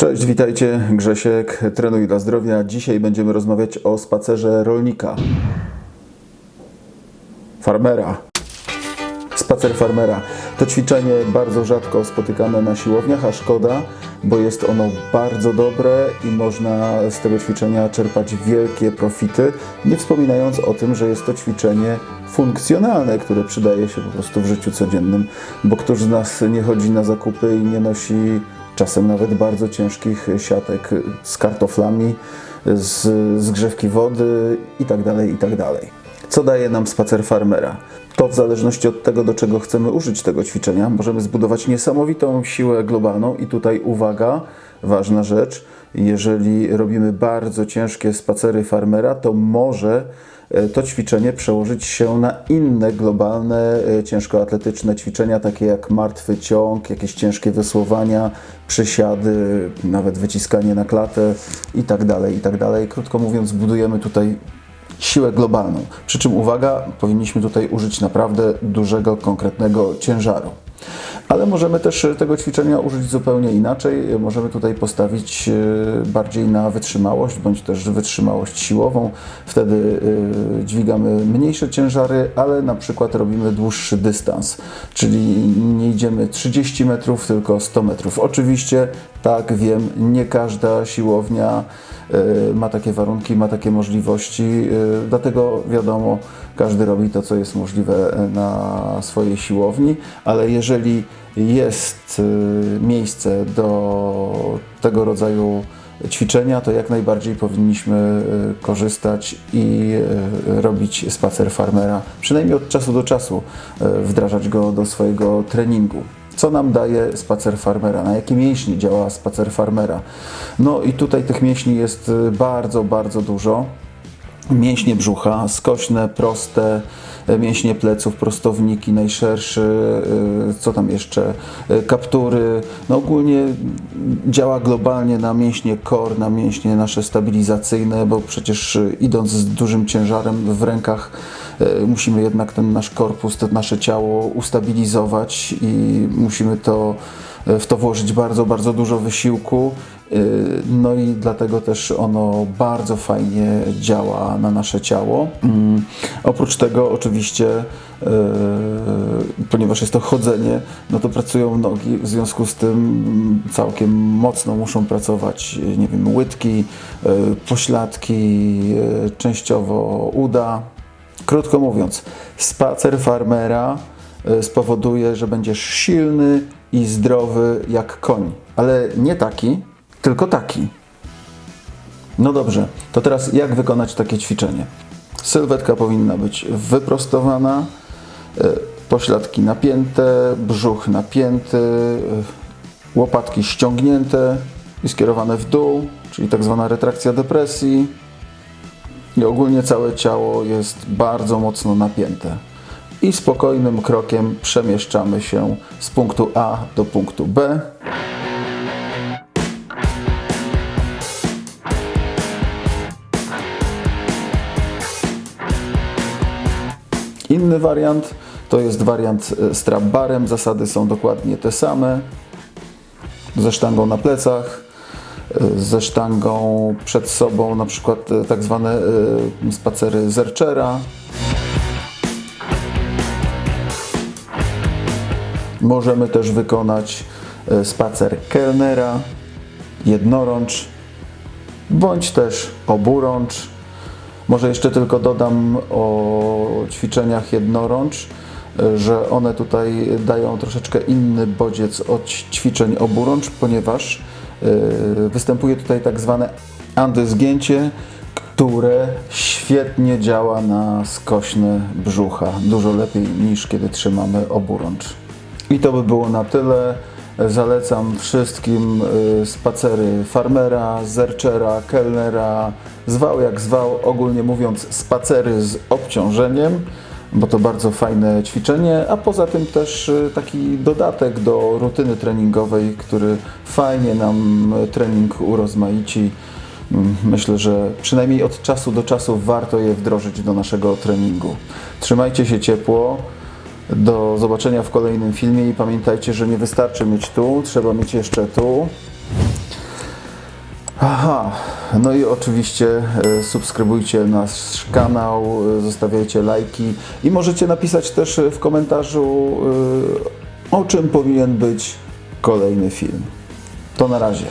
Cześć, witajcie. Grzesiek, trenuj dla zdrowia. Dzisiaj będziemy rozmawiać o spacerze rolnika. Farmera. Spacer farmera to ćwiczenie bardzo rzadko spotykane na siłowniach, a szkoda, bo jest ono bardzo dobre i można z tego ćwiczenia czerpać wielkie profity, nie wspominając o tym, że jest to ćwiczenie funkcjonalne, które przydaje się po prostu w życiu codziennym, bo któż z nas nie chodzi na zakupy i nie nosi czasem nawet bardzo ciężkich siatek z kartoflami, z zgrzewki wody itd., itd. Co daje nam spacer farmera? To w zależności od tego, do czego chcemy użyć tego ćwiczenia, możemy zbudować niesamowitą siłę globalną i tutaj uwaga, ważna rzecz, jeżeli robimy bardzo ciężkie spacery farmera, to może e, to ćwiczenie przełożyć się na inne globalne, e, ciężkoatletyczne ćwiczenia, takie jak martwy ciąg, jakieś ciężkie wysłowania, przysiady, nawet wyciskanie na klatę i tak dalej, i tak. Krótko mówiąc, budujemy tutaj siłę globalną. Przy czym uwaga, powinniśmy tutaj użyć naprawdę dużego, konkretnego ciężaru. Ale możemy też tego ćwiczenia użyć zupełnie inaczej. Możemy tutaj postawić e, bardziej na wytrzymałość, bądź też wytrzymałość siłową. Wtedy e, dźwigamy mniejsze ciężary, ale na przykład robimy dłuższy dystans, czyli nie idziemy 30 metrów, tylko 100 metrów. Oczywiście, tak wiem, nie każda siłownia e, ma takie warunki, ma takie możliwości, dlatego wiadomo, każdy robi to, co jest możliwe na swojej siłowni, ale jeżeli jest y, miejsce do tego rodzaju ćwiczenia, to jak najbardziej powinniśmy y, korzystać i y, robić spacer farmera, przynajmniej od czasu do czasu wdrażać go do swojego treningu. Co nam daje spacer farmera? Na jakie mięśnie działa spacer farmera? No i tutaj tych mięśni jest bardzo, bardzo dużo mięśnie brzucha, skośne, proste, e, mięśnie pleców, prostowniki, najszerszy, e, co tam jeszcze, e, kaptury. No ogólnie działa globalnie na mięśnie core, na mięśnie nasze stabilizacyjne, bo przecież idąc z dużym ciężarem w rękach musimy jednak ten nasz korpus, to nasze ciało ustabilizować i musimy to w to włożyć bardzo, bardzo dużo wysiłku. Y, no i dlatego też ono bardzo fajnie działa na nasze ciało. Mm, oprócz tego, oczywiście, ponieważ jest to chodzenie, no to pracują nogi, w związku z tym całkiem mocno muszą pracować, nie wiem, łydki, pośladki, częściowo uda. Krótko mówiąc, spacer farmera spowoduje, że będziesz silny i zdrowy jak koń, ale nie taki, tylko taki. No dobrze, to teraz jak wykonać takie ćwiczenie? Sylwetka powinna być wyprostowana, e, pośladki napięte, brzuch napięty, e, łopatki ściągnięte i skierowane w dół, czyli tak zwana retrakcja depresji. I ogólnie całe ciało jest bardzo mocno napięte. I spokojnym krokiem przemieszczamy się z punktu A do punktu B. Inny wariant to jest wariant e, z trap barem. Zasady są dokładnie te same. Ze sztangą na plecach, ze sztangą przed sobą, na przykład e, tak zwane spacery zerczera. Możemy też wykonać spacer kelnera, jednorącz, bądź też oburącz. Może jeszcze tylko dodam o ćwiczeniach jednorącz, że one tutaj dają troszeczkę inny bodziec od ćwiczeń oburącz, ponieważ występuje tutaj tak zwane antyzgięcie, które świetnie działa na skośne brzucha, dużo lepiej niż kiedy trzymamy oburącz. I to by było na tyle. Zalecam wszystkim y, spacery farmera, zerczera, kelnera, zwał jak zwał, ogólnie mówiąc spacery z obciążeniem, bo to bardzo fajne ćwiczenie, a poza tym też y, taki dodatek do rutyny treningowej, który fajnie nam trening urozmaici. Mm, myślę, że przynajmniej od czasu do czasu warto je wdrożyć do naszego treningu. Trzymajcie się ciepło. Do zobaczenia w kolejnym filmie i pamiętajcie, że nie wystarczy mieć tu, trzeba mieć jeszcze tu. Aha, no i oczywiście e, subskrybujcie nasz kanał, e, zostawiajcie lajki i możecie napisać też e, w komentarzu, o czym powinien być kolejny film. To na razie.